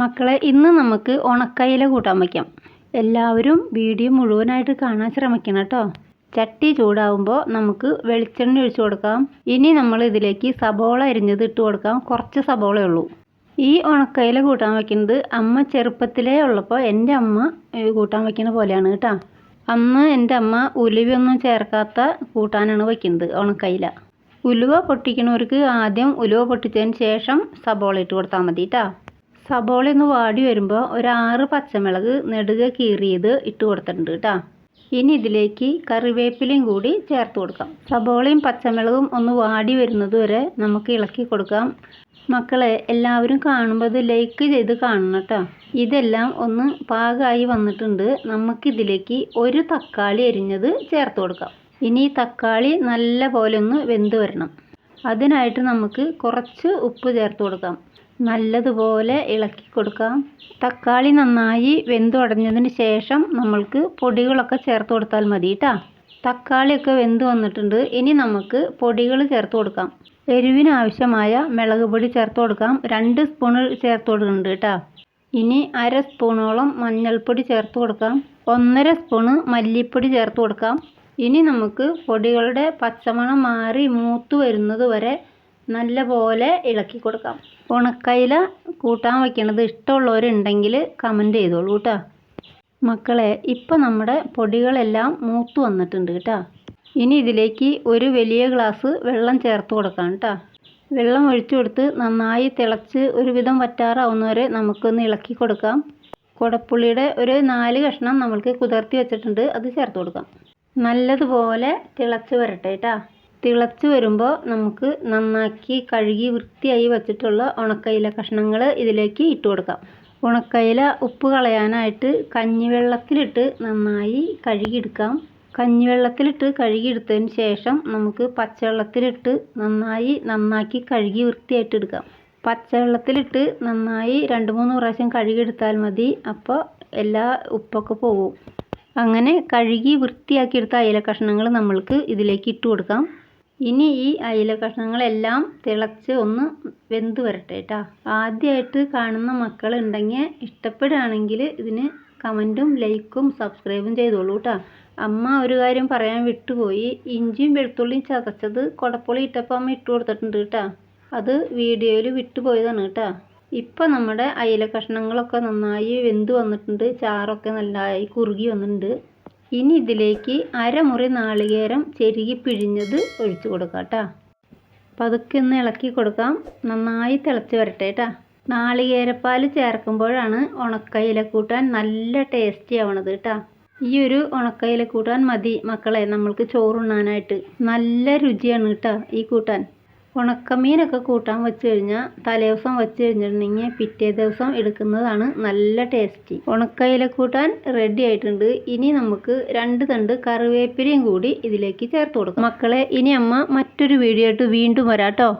മക്കളെ ഇന്ന് നമുക്ക് ഉണക്കയില കൂട്ടാൻ വയ്ക്കാം. എല്ലാവരും വീഡിയോ മുഴുവനായിട്ട് കാണാൻ ശ്രമിക്കണം കേട്ടോ. ചട്ടി ചൂടാവുമ്പോൾ നമുക്ക് വെളിച്ചെണ്ണ ഒഴിച്ചു കൊടുക്കാം. ഇനി നമ്മൾ ഇതിലേക്ക് സബോള അരിഞ്ഞത് ഇട്ട് കൊടുക്കാം. കുറച്ച് സബോളയേ ഉള്ളൂ. ഈ ഉണക്കയില കൂട്ടാൻ വയ്ക്കുന്നത് അമ്മ ചെറുപ്പത്തിലേ ഉള്ളപ്പോൾ എന്റെ അമ്മ കൂട്ടാൻ വയ്ക്കുന്ന പോലെയാണ് കേട്ടോ. അന്ന് എന്റെ അമ്മ ഉലുവയൊന്നും ചേർക്കാത്ത കൂട്ടാനാണ് വയ്ക്കുന്നത് ഉണക്കയില. ഉലുവ പൊട്ടിക്കണവർക്ക് ആദ്യം ഉലുവ പൊട്ടിച്ചതിന് ശേഷം സബോള ഇട്ട് കൊടുത്താൽ മതി കേട്ടോ. സബോള ഒന്ന് വാടി വരുമ്പോൾ ഒരു ആറ് പച്ചമുളക് നെടുക കീറിയത് ഇട്ട് കൊടുത്തിട്ടുണ്ട് കേട്ടോ ഇനി ഇതിലേക്ക് കറിവേപ്പിലയും കൂടി ചേർത്ത് കൊടുക്കാം. സബോളയും പച്ചമുളകും ഒന്ന് വാടി വരുന്നത് വരെ നമുക്ക് ഇളക്കി കൊടുക്കാം. മക്കളെ എല്ലാവരും കാണുമ്പോൾ ഇത് ലൈക്ക് ചെയ്ത് കാണണം കേട്ടോ ഇതെല്ലാം ഒന്ന് പാകമായി വന്നിട്ടുണ്ട്. നമുക്കിതിലേക്ക് ഒരു തക്കാളി അരിഞ്ഞത് ചേർത്ത് കൊടുക്കാം. ഇനി തക്കാളി നല്ല പോലെ ഒന്ന് വെന്ത് വരണം. അതിനായിട്ട് നമുക്ക് കുറച്ച് ഉപ്പ് ചേർത്ത് കൊടുക്കാം. നല്ലതുപോലെ ഇളക്കി കൊടുക്കാം. തക്കാളി നന്നായി വെന്തുടഞ്ഞതിന് ശേഷം നമ്മൾക്ക് പൊടികളൊക്കെ ചേർത്ത് കൊടുത്താൽ മതി കേട്ടോ തക്കാളിയൊക്കെ വെന്ത് വന്നിട്ടുണ്ട്. ഇനി നമുക്ക് പൊടികൾ ചേർത്ത് കൊടുക്കാം. എരിവിനാവശ്യമായ മുളക് പൊടി ചേർത്ത് കൊടുക്കാം. രണ്ട് സ്പൂൺ ചേർത്ത് കൊടുക്കുന്നുണ്ട് കേട്ടോ ഇനി അര സ്പൂണോളം മഞ്ഞൾപ്പൊടി ചേർത്ത് കൊടുക്കാം. ഒന്നര സ്പൂണ് മല്ലിപ്പൊടി ചേർത്ത് കൊടുക്കാം. ഇനി നമുക്ക് പൊടികളുടെ പച്ചമണം മാറി മൂത്ത് വരുന്നത് വരെ നല്ലപോലെ ഇളക്കി കൊടുക്കാം. ഉണക്കയില കൂട്ടാൻ വയ്ക്കണത് ഇഷ്ടമുള്ളവരുണ്ടെങ്കിൽ കമന്റ് ചെയ്തോളൂ കേട്ടോ മക്കളെ ഇപ്പം നമ്മുടെ പൊടികളെല്ലാം മൂത്ത് വന്നിട്ടുണ്ട് കേട്ടോ ഇനി ഇതിലേക്ക് ഒരു വലിയ ഗ്ലാസ് വെള്ളം ചേർത്ത് കൊടുക്കാം കേട്ടോ വെള്ളം ഒഴിച്ചു കൊടുത്ത് നന്നായി തിളച്ച് ഒരുവിധം വറ്റാറാവുന്നവരെ നമുക്കൊന്ന് ഇളക്കി കൊടുക്കാം. കുടപ്പുള്ളിയുടെ ഒരു നാല് കഷ്ണം നമ്മൾക്ക് കുതിർത്തി വെച്ചിട്ടുണ്ട് അത് ചേർത്ത് കൊടുക്കാം. നല്ലതുപോലെ തിളച്ച് വരട്ടെ കേട്ടോ തിളച്ച് വരുമ്പോൾ നമുക്ക് നന്നാക്കി കഴുകി വൃത്തിയായി വെച്ചിട്ടുള്ള ഉണക്കയില കഷ്ണങ്ങൾ ഇതിലേക്ക് ഇട്ട് കൊടുക്കാം. ഉണക്കയില ഉപ്പ് കളയാനായിട്ട് കഞ്ഞിവെള്ളത്തിലിട്ട് നന്നായി കഴുകിയെടുക്കാം. കഞ്ഞിവെള്ളത്തിലിട്ട് കഴുകിയെടുത്തതിന് ശേഷം നമുക്ക് പച്ചവെള്ളത്തിലിട്ട് നന്നായി നന്നാക്കി കഴുകി വൃത്തിയായിട്ട് എടുക്കാം. പച്ചവെള്ളത്തിലിട്ട് നന്നായി രണ്ട് മൂന്ന് പ്രാവശ്യം കഴുകിയെടുത്താൽ മതി. അപ്പോൾ എല്ലാ ഉപ്പൊക്കെ പോകും. അങ്ങനെ കഴുകി വൃത്തിയാക്കിയെടുത്ത അയില കഷ്ണങ്ങൾ നമ്മൾക്ക് ഇതിലേക്ക് ഇട്ട് കൊടുക്കാം. ഇനി ഈ അയില കഷ്ണങ്ങളെല്ലാം തിളച്ച് ഒന്ന് വെന്ത് വരട്ടെ കേട്ടോ ആദ്യമായിട്ട് കാണുന്ന മക്കളുണ്ടെങ്കിൽ ഇഷ്ടപ്പെടുകയാണെങ്കിൽ ഇതിന് കമന്റും ലൈക്കും സബ്സ്ക്രൈബും ചെയ്തോളൂ കേട്ടോ അമ്മ ഒരു കാര്യം പറയാൻ വിട്ടുപോയി. ഇഞ്ചിയും വെളുത്തുള്ളിയും ചതച്ചത് കുടപ്പുളി ഇട്ടപ്പം അമ്മ ഇട്ട് കൊടുത്തിട്ടുണ്ട് കേട്ടോ അത് വീഡിയോയിൽ വിട്ടുപോയതാണ് കേട്ടോ ഇപ്പം നമ്മുടെ അയില കഷ്ണങ്ങളൊക്കെ നന്നായി വെന്ത് വന്നിട്ടുണ്ട്. ചാറൊക്കെ നല്ലതായി കുറുകി വന്നിട്ടുണ്ട്. ഇനി ഇതിലേക്ക് അരമുറി നാളികേരം ചെരുകി പിഴിഞ്ഞത് ഒഴിച്ചു കൊടുക്കാം കേട്ടോ പതുക്കെ ഒന്ന് ഇളക്കി കൊടുക്കാം. നന്നായി തിളച്ച് വരട്ടെ കേട്ടോ നാളികേരപ്പാൽ ചേർക്കുമ്പോഴാണ് ഉണക്കയില കൂട്ടാൻ നല്ല ടേസ്റ്റി ആവണത് കേട്ടോ ഈ ഒരു ഉണക്കയില കൂട്ടാൻ മതി മക്കളെ. നമ്മൾക്ക് ചോറുണ്ണാനായിട്ട്. നല്ല രുചിയാണ് കേട്ടോ ഈ കൂട്ടാൻ. ഉണക്കമീനൊക്കെ കൂട്ടാൻ വെച്ച് കഴിഞ്ഞാൽ തലേദിവസം വെച്ച് കഴിഞ്ഞിട്ടുണ്ടെങ്കിൽ പിറ്റേ ദിവസം എടുക്കുന്നതാണ് നല്ല ടേസ്റ്റി. ഉണക്കയില കൂട്ടാൻ റെഡി ആയിട്ടുണ്ട്. ഇനി നമുക്ക് രണ്ട് തണ്ട് കറിവേപ്പിലയും കൂടി ഇതിലേക്ക് ചേർത്ത് കൊടുക്കാം. മക്കളെ ഇനി അമ്മ മറ്റൊരു വീഡിയോ ആയിട്ട് വീണ്ടും വരാം കേട്ടോ